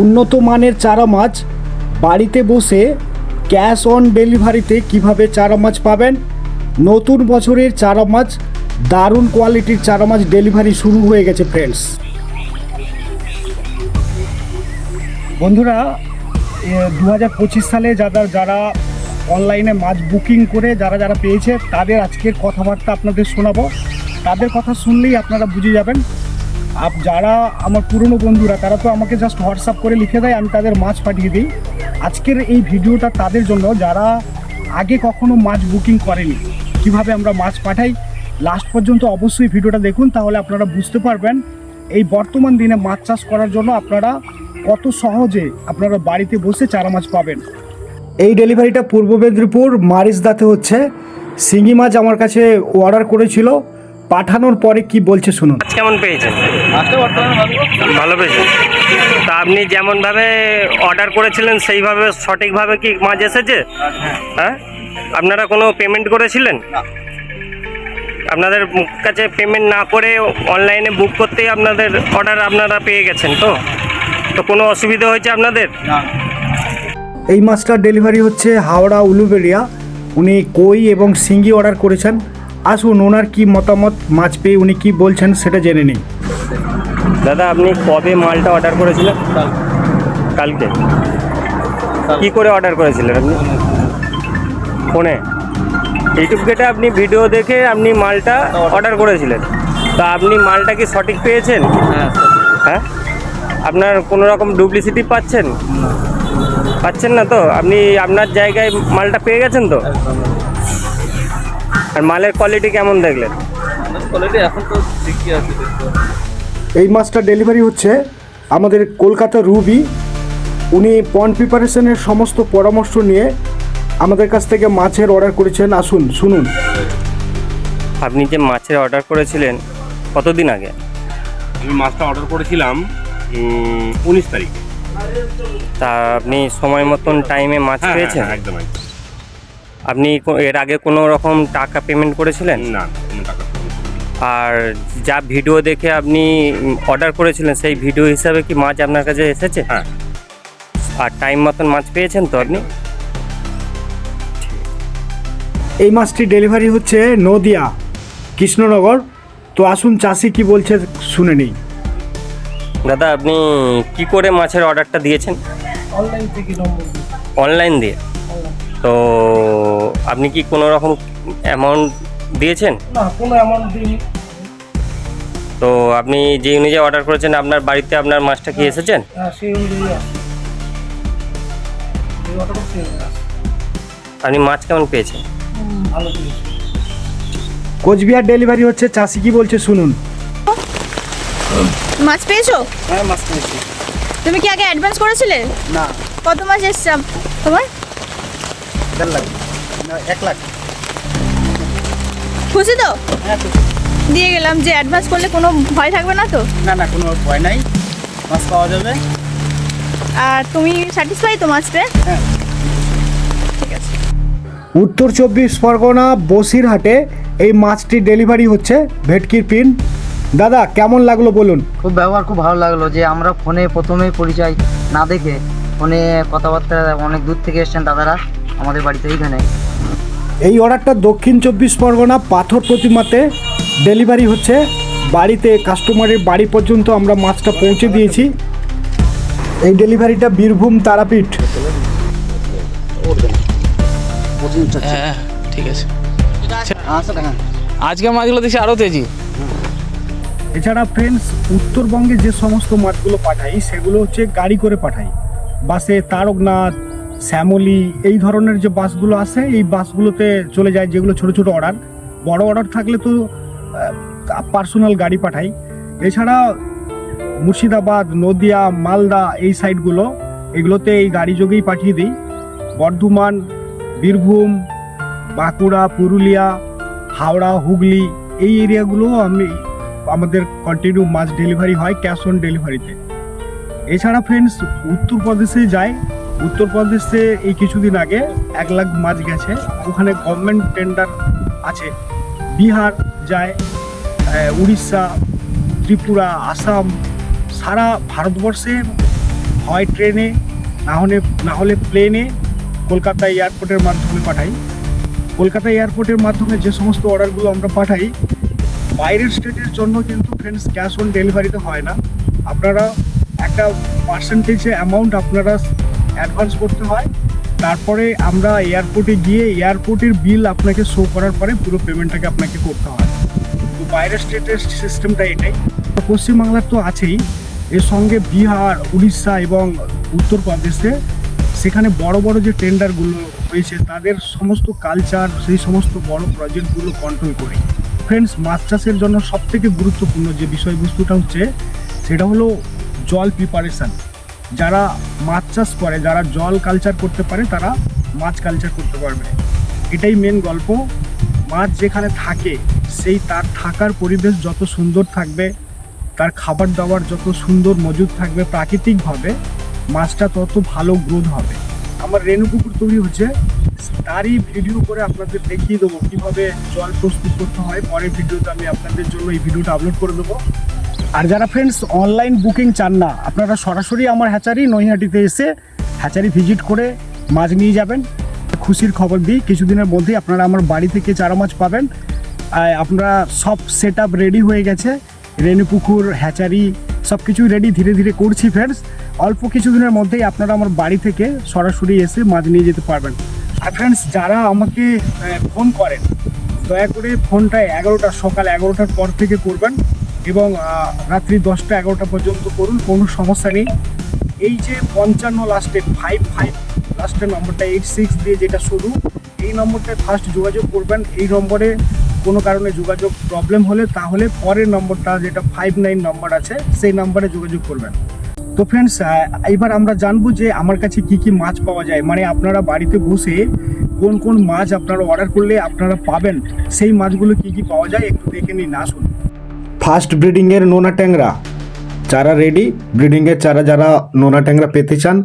উন্নত মানের চারা মাছ, বাড়িতে বসে ক্যাশ অন ডেলিভারিতে কীভাবে চারা মাছ পাবেন? নতুন বছরের চারা মাছ, দারুণ কোয়ালিটির চারা মাছ ডেলিভারি শুরু হয়ে গেছে ফ্রেন্ডস বন্ধুরা দু হাজার পঁচিশ সালে যারা যারা অনলাইনে মাছ বুকিং করে যারা যারা পেয়েছে, তাদের আজকের কথাবার্তা আপনাদের শোনাবো। তাদের কথা শুনলেই আপনারা বুঝে যাবেন। আপ যারা আমার পুরনো বন্ধুরা, তারা তো আমাকে জাস্ট হোয়াটসঅ্যাপ করে লিখে দেয়, আমি তাদের মাছ পাঠিয়ে দিই। আজকের এই ভিডিওটা তাদের জন্য, যারা আগে কখনো মাছ বুকিং করেনি, কীভাবে আমরা মাছ পাঠাই লাস্ট পর্যন্ত অবশ্যই ভিডিওটা দেখুন, তাহলে আপনারা বুঝতে পারবেন এই বর্তমান দিনে মাছ চাষ করার জন্য আপনারা কত সহজে আপনারা বাড়িতে বসে চারা মাছ পাবেন। এই ডেলিভারিটা পূর্ব মেদিনীপুর মারিসদাতে হচ্ছে। শিঙি মাছ আমার কাছে অর্ডার করেছিল। পাঠানোর পরে কি বলছে শুনুন। কেমন পেয়েছেন ভালো ভালো পেয়েছেন তা আপনি যেমনভাবে অর্ডার করেছিলেন সেইভাবে সঠিকভাবে কি মাছ এসেছে? হ্যাঁ? আপনারা কোনো পেমেন্ট করেছিলেন? আপনাদের কাছে পেমেন্ট না করে অনলাইনে বুক করতেই আপনাদের অর্ডার আপনারা পেয়ে গেছেন তো? তো কোনো অসুবিধা হয়েছে আপনাদের? এই মাছটার ডেলিভারি হচ্ছে হাওড়া উলুবেড়িয়া। উনি কই এবং সিঙ্গি অর্ডার করেছেন? আসুন ওনার কি মতামত মাছ পেয়ে উনি কি বলছেন সেটা জেনে নিই। দাদা আপনি কবে মালটা অর্ডার করেছিলেন? কালকে? কি করে অর্ডার করেছিলেন আপনি? ফোনে? ইউটিউব গেটে আপনি ভিডিও দেখে আপনি মালটা অর্ডার করেছিলেন। তা আপনি মালটা কি সঠিক পেয়েছেন? হ্যাঁ হ্যাঁ? আপনার কোনো রকম ডুপ্লিসিটি পাচ্ছেন? পাচ্ছেন না তো? আপনি আপনার জায়গায় মালটা পেয়ে গেছেন তো? আর মালের কোয়ালিটি কেমন দেখলেন? কোয়ালিটি এখন তো ঠিকই আছে এই মাছটা ডেলিভারি হচ্ছে আমাদের কলকাতা রুবি। উনি পন প্রিপারেশনের সমস্ত পরামর্শ নিয়ে আমাদের কাছ থেকে মাছের অর্ডার করেছেন। আসুন শুনুন। আপনি যে মাছের অর্ডার করেছিলেন কতদিন আগে? আমি মাছটা অর্ডার করেছিলাম উনিশ তারিখ। তা আপনি সময় মতন টাইমে মাছ হ্যাঁ পেয়েছেন? হ্যাঁ, একদম একদম। আপনি এর আগে কোনো রকম টাকা পেমেন্ট করেছিলেন? না কোনো টাকা আর যা ভিডিও দেখে আপনি অর্ডার করেছিলেন সেই ভিডিও হিসাবে কি মাছ আপনার কাছে এসেছে? হ্যাঁ। আর টাইম মতন মাছ পেয়েছেন তো আপনি? এই মাছটি ডেলিভারি হচ্ছে নদিয়া কৃষ্ণনগর। তো আসুন চাষি কি বলছে শুনে নিই। দাদা আপনি কি করে মাছের অর্ডারটা দিয়েছেন? অনলাইন থেকে অনলাইন দিয়ে? তো আপনি কি কোনো রকম অ্যামাউন্ট দিয়েছেন? না কোনো অ্যামাউন্ট দিইনি। তো আপনি যে অনুযায়ী অর্ডার করেছেন আপনার বাড়িতে আপনার মাছটা কি এসেছেন? হ্যাঁ সেই অনুযায়ী অনুযায়ী আছে। আপনি মাছ কেমন পেয়েছেন? ভালো কোচবিহার ডেলিভারি হচ্ছে চাষি কি বলছে শুনুন। মাছ পেয়েছ? হ্যাঁ মাছ পেয়েছি। তুমি কি আগে অ্যাডভান্স করেছিলে? না। কত মাছ এসছে তোমার? দেড় লাখ। এক লাখ। খুশি তো? হ্যাঁ দিয়ে গেলাম যে অ্যাডভান্স করলে কোনো ভয় থাকবে না তো? না না কোনো ভয় নাই। মাছ পাওয়া যাবে। আর তুমি স্যাটিসফাই তো মাছ পেয়ে হ্যাঁ। ঠিক আছে। উত্তর চব্বিশ পরগনা বসিরহাটে এই মাছটি ডেলিভারি হচ্ছে ভেটকির পিন। দাদা কেমন লাগল বলুন? খুব ব্যবহার খুব ভালো লাগল যে আমরা ফোনে প্রথমে পরিচয় না দেখে ফোনে কথাবার্তা অনেক দূর থেকে এসছেন দাদারা। আমাদের বাড়িতে এইখানে। এই অর্ডারটা দক্ষিণ চব্বিশ পরগনা পাথর প্রতিমাতে ডেলিভারি হচ্ছে। বাড়িতে কাস্টমারের বাড়ি পর্যন্ত আমরা মাছটা পৌঁছে দিয়েছি। এই ডেলিভারিটা বীরভূম তারাপীঠ। হ্যাঁ ঠিক আছে। আচ্ছা হ্যাঁ আজকে মাছগুলো দেখছি আরও তেজি। এছাড়া ফ্রেন্ডস উত্তরবঙ্গে যে সমস্ত মাছগুলো পাঠাই সেগুলো হচ্ছে গাড়ি করে পাঠাই। বাসে তারকনাথ শ্যামলি, এই ধরনের যে বাসগুলো আসে এই বাসগুলোতে চলে যায়, যেগুলো ছোট ছোট অর্ডার। বড় অর্ডার থাকলে তো পার্সোনাল গাড়ি পাঠাই। এছাড়া মুর্শিদাবাদ, নদিয়া, মালদা এই সাইডগুলো, এগুলোতে এই গাড়ি যোগেই পাঠিয়ে দিই। বর্ধমান, বীরভূম, বাঁকুড়া, পুরুলিয়া, হাওড়া, হুগলি, এই এরিয়াগুলো আমি, আমাদের কন্টিনিউ মাছ ডেলিভারি হয় ক্যাশ অন ডেলিভারিতে এছাড়া ফ্রেন্ডস উত্তরপ্রদেশে যায়। উত্তরপ্রদেশে এই কিছুদিন আগে এক লাখ মাছ গেছে। ওখানে গভর্নমেন্ট টেন্ডার আছে। বিহার যায় উড়িষ্যা, ত্রিপুরা, আসাম, সারা ভারতবর্ষে হয় ট্রেনে, না হলে না হলে প্লেনে কলকাতা এয়ারপোর্টের মাধ্যমে পাঠাই। কলকাতা এয়ারপোর্টের মাধ্যমে যে সমস্ত অর্ডারগুলো আমরা পাঠাই, বাইরের স্টেটের জন্য কিন্তু ফ্রেন্ডস ক্যাশ অন ডেলিভারিতে হয় না। আপনারা একটা পার্সেন্টেজে অ্যামাউন্ট আপনারা অ্যাডভান্স করতে হয়। তারপরে আমরা এয়ারপোর্টে গিয়ে এয়ারপোর্টের বিল আপনাকে শো করার পরে পুরো পেমেন্টটাকে আপনাকে করতে হয়। তো বাইরের স্টেটের সিস্টেমটা এটাই। পশ্চিমবাংলার তো আছেই। এর সঙ্গে বিহার, উড়িষ্যা এবং উত্তরপ্রদেশে সেখানে বড় বড় যে টেন্ডারগুলো হয়েছে, তাদের সমস্ত কালচার সেই সমস্ত বড় প্রজেক্টগুলো কন্ট্রোল করি। ফ্রেন্ডস মাছ চাষের জন্য সবথেকে গুরুত্বপূর্ণ যে বিষয়বস্তুটা হচ্ছে, সেটা হলো জল প্রিপারেশন যারা মাছ চাষ করে, যারা জল কালচার করতে পারে, তারা মাছ কালচার করতে পারবে। এটাই মেন গল্প। মাছ যেখানে থাকে, সেই তার থাকার পরিবেশ যত সুন্দর থাকবে, তার খাবার দাবার যত সুন্দর মজুদ থাকবে প্রাকৃতিকভাবে, মাছটা তত ভালো গ্রোথ হবে। আমার রেণু পুকুর তৈরি হচ্ছে তারই ভিডিও করে আপনাদের দেখিয়ে দেবো কীভাবে জল প্রস্তুত করতে হয়। পরের ভিডিওতে আমি আপনাদের জন্য এই ভিডিওটা আপলোড করে দেবো। আর যারা ফ্রেন্ডস অনলাইন বুকিং চান না, আপনারা সরাসরি আমার হ্যাচারি, নৈহাটিতে এসে হ্যাচারি ভিজিট করে মাছ নিয়ে যাবেন। খুশির খবর দিই, কিছুদিনের মধ্যেই আপনারা আমার বাড়ি থেকে চারা মাছ পাবেন। আপনারা সব সেট রেডি হয়ে গেছে। রেণুপুকুর, হ্যাচারি সব কিছুই রেডি ধীরে ধীরে করছি ফ্রেন্ডস অল্প কিছুদিনের মধ্যেই আপনারা আমার বাড়ি থেকে সরাসরি এসে মাছ নিয়ে যেতে পারবেন। আর ফ্রেন্ডস যারা আমাকে ফোন করেন, দয়া করে ফোনটা এগারোটা, সকাল এগারোটার পর থেকে করবেন। রাত্রি দশটা এগারোটা পর্যন্ত করুন, কোনো সমস্যা নেই। এই যে পঞ্চান্ন লাস্টের ফাইভ ফাইভ লাস্টের নম্বরটা এইট সিক্স দিয়ে যেটা শুরু, এই নম্বরটায় ফার্স্ট যোগাযোগ করবেন। এই নম্বরে কোনো কারণে যোগাযোগ প্রবলেম হলে, তাহলে পরের নম্বরটা যেটা ফাইভ নাইন নম্বর আছে, সেই নম্বরে যোগাযোগ করবেন। তো ফ্রেন্ডস এবার আমরা জানব যে আমার কাছে কি কি মাছ পাওয়া যায়। মানে আপনারা বাড়িতে বসে কোন কোন মাছ আপনারা অর্ডার করলে আপনারা পাবেন? সেই মাছগুলো কি কি পাওয়া যায়, একটু দেখে নিন, আসুন। ফার্স্ট ব্রিডিংয়ের নোনা ট্যাংরা। চারা রেডি ব্রিডিংয়ের চারা যারা নোনা ট্যাংরা পেতে চান,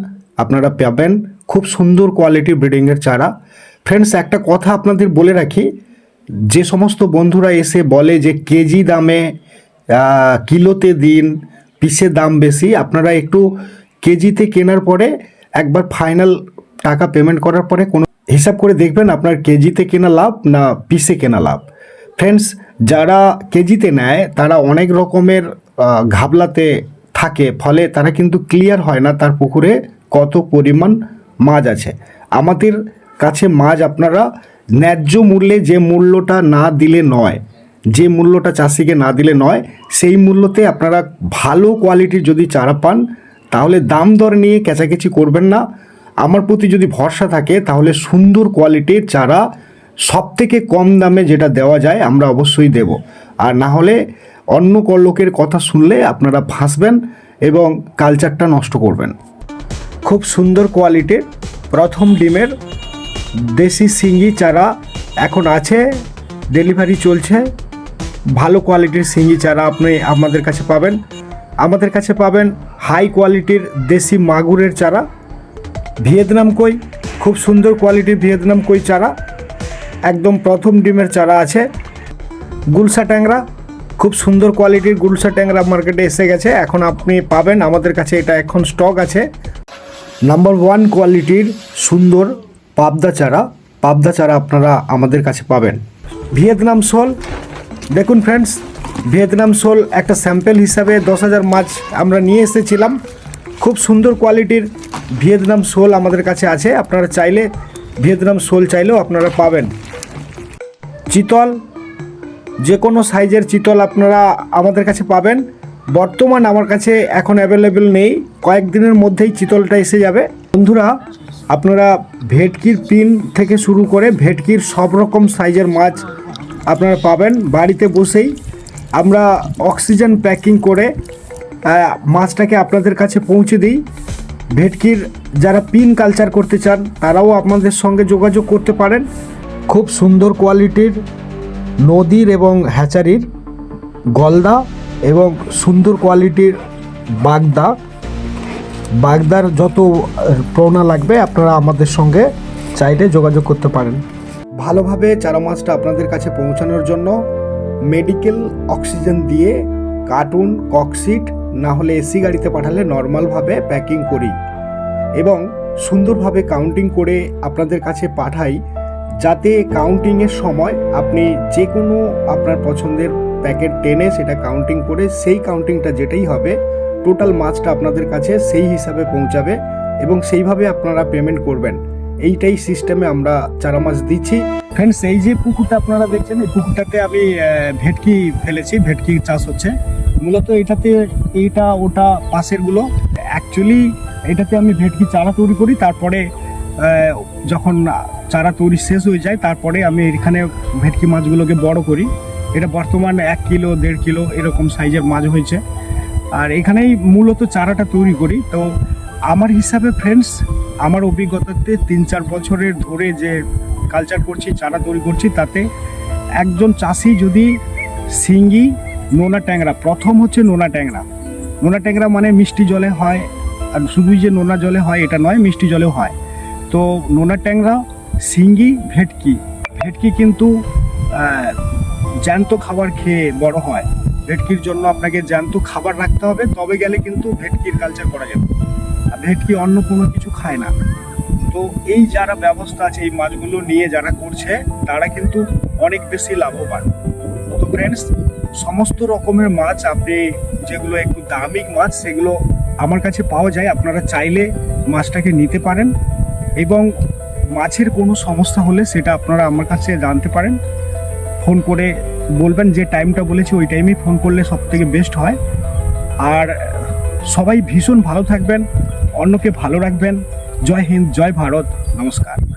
আপনারা পাবেন খুব সুন্দর কোয়ালিটির ব্রিডিংয়ের চারা। ফ্রেন্ডস একটা কথা আপনাদের বলে রাখি, যে সমস্ত বন্ধুরা এসে বলে যে কেজি দামে কিলোতে দিন, পিসে দাম বেশি, আপনারা একটু কেজিতে কেনার পরে একবার ফাইনাল টাকা পেমেন্ট করার পরে কোনো হিসাব করে দেখবেন আপনার কেজিতে কেনা লাভ না পিসে কেনা লাভ। ফ্রেন্ডস যারা কেজিতে নেয়, তারা অনেক রকমের ঘাবলাতে থাকে, ফলে তারা কিন্তু ক্লিয়ার হয় না তার পুকুরে কত পরিমাণ মাছ আছে। আমাদের কাছে মাছ আপনারা ন্যায্য মূল্যে যে মূল্যটা না দিলে নয়, যে মূল্যটা চাষিকে না দিলে নয়, সেই মূল্যতে আপনারা ভালো কোয়ালিটির যদি চারা পান, তাহলে দাম দর নিয়ে কেচাকেচি করবেন না। আমার প্রতি যদি ভরসা থাকে, তাহলে সুন্দর কোয়ালিটির চারা সব থেকে কম দামে যেটা দেওয়া যায় আমরা অবশ্যই দেব। আর না হলে অন্য লোকের কথা শুনলে আপনারা ফাঁসবেন এবং কালচারটা নষ্ট করবেন। খুব সুন্দর কোয়ালিটির প্রথম ডিমের দেশি সিঙ্গি চারা এখন আছে ডেলিভারি চলছে। ভালো কোয়ালিটির সিঙ্গি চারা আপনি আমাদের কাছে পাবেন। আমাদের কাছে পাবেন হাই কোয়ালিটির দেশি মাগুরের চারা, ভিয়েতনাম কই, খুব সুন্দর কোয়ালিটির ভিয়েতনাম কই চারা। একদম প্রথম ডিমের চারা আছে। গুলসা ট্যাংরা, খুব সুন্দর কোয়ালিটির গুলসা ট্যাংরা মার্কেটে এসে গেছে। এখন আপনি পাবেন, আমাদের কাছে এটা এখন স্টক আছে। নাম্বার ওয়ান কোয়ালিটির সুন্দর পাবদা চারা। পাবদা চারা আপনারা আমাদের কাছে পাবেন। ভিয়েতনাম শোল, দেখুন ফ্রেন্ডস ভিয়েতনাম শোল একটা স্যাম্পেল হিসাবে দশ হাজার মাছ আমরা নিয়ে এসেছিলাম। খুব সুন্দর কোয়ালিটির ভিয়েতনাম শোল আমাদের কাছে আছে। আপনারা চাইলে ভিয়েতনাম শোল চাইলেও আপনারা পাবেন। চিতল, যে কোনো সাইজের চিতল আপনারা আমাদের কাছে পাবেন। বর্তমান আমার কাছে এখন অ্যাভেলেবেল নেই। কয়েকদিনের মধ্যেই চিতলটা এসে যাবে। বন্ধুরা, আপনারা ভেটকির পিন থেকে শুরু করে ভেটকির সব রকম সাইজের মাছ আপনারা পাবেন বাড়িতে বসেই। আমরা অক্সিজেন প্যাকিং করে মাছটাকে আপনাদের কাছে পৌঁছে দিই। ভেটকির যারা পিন কালচার করতে চান, তারাও আপনাদের সঙ্গে যোগাযোগ করতে পারেন। খুব সুন্দর কোয়ালিটির নদীর এবং হ্যাচারির গলদা এবং সুন্দর কোয়ালিটির বাগদা। বাগদার যত প্রৌনা লাগবে, আপনারা আমাদের সঙ্গে চাইলে যোগাযোগ করতে পারেন। ভালোভাবে চারা মাছটা আপনাদের কাছে পৌঁছানোর জন্য মেডিকেল অক্সিজেন দিয়ে কার্টুন ককশিট না হলে এসি গাড়িতে পাঠালে নর্মালভাবে প্যাকিং করি। এবং সুন্দরভাবে কাউন্টিং করে আপনাদের কাছে পাঠাই, যাতে কাউন্টিংয়ের সময় আপনি যে কোনো আপনার পছন্দের প্যাকেট টেনে সেটা কাউন্টিং করে সেই কাউন্টিংটা যেটাই হবে টোটাল মাছটা আপনাদের কাছে সেই হিসাবে পৌঁছাবে এবং সেইভাবে আপনারা পেমেন্ট করবেন। এইটাই সিস্টেমে আমরা চারা মাছ দিচ্ছি। ফ্রেন্ডস এই যে পুকুরটা আপনারা দেখছেন, এই পুকুরটাতে আমি ভেটকি ফেলেছি, ভেটকি চাষ হচ্ছে। মূলত এটাতে এইটা, ওটা, পাশেরগুলো। অ্যাকচুয়ালি এটাতে আমি ভেটকি চারা তৈরি করি, তারপরে যখন চারা তৈরি শেষ হয়ে যায়, তারপরে আমি এখানে ভেটকি মাছগুলোকে বড় করি। এটা বর্তমান এক কিলো, দেড় কিলো এরকম সাইজের মাছ হয়েছে। আর এখানেই মূলত চারাটা তৈরি করি। তো আমার হিসাবে ফ্রেন্ডস আমার অভিজ্ঞতাতে তিন চার বছরের ধরে যে কালচার করছি, চারা তৈরি করছি, তাতে একজন চাষি যদি সিঙ্গি নোনা ট্যাংরা। প্রথম হচ্ছে নোনা ট্যাংরা। নোনা ট্যাংরা মানে মিষ্টি জলে হয়, আর শুধুই যে নোনা জলে হয়, এটা নয়, মিষ্টি জলেও হয়। তো নোনা ট্যাংরা সিঙ্গি ভেটকি। ভেটকি কিন্তু জ্যান্ত খাবার খেয়ে বড় হয়। ভেটকির জন্য আপনাকে জ্যান্ত খাবার রাখতে হবে, তবে গেলে কিন্তু ভেটকির কালচার করা যাবে। আর ভেটকি অন্য কোনো কিছু খায় না। তো এই যারা ব্যবস্থা আছে, এই মাছগুলো নিয়ে যারা করছে, তারা কিন্তু অনেক বেশি লাভবান। তো ফ্রেন্ডস সমস্ত রকমের মাছ আপনি যেগুলো একটু দামি মাছ, সেগুলো আমার কাছে পাওয়া যায়। আপনারা চাইলে মাছটাকে নিতে পারেন এবং মাছের কোনো সমস্যা হলে সেটা আপনারা আমার কাছে জানতে পারেন। ফোন করে বলবেন যে টাইমটা বলেছি, ওই টাইমেই ফোন করলে সব থেকে বেস্ট হয়। আর সবাই ভীষণ ভালো থাকবেন, অন্যকে ভালো রাখবেন। জয় হিন্দ, জয় ভারত, নমস্কার।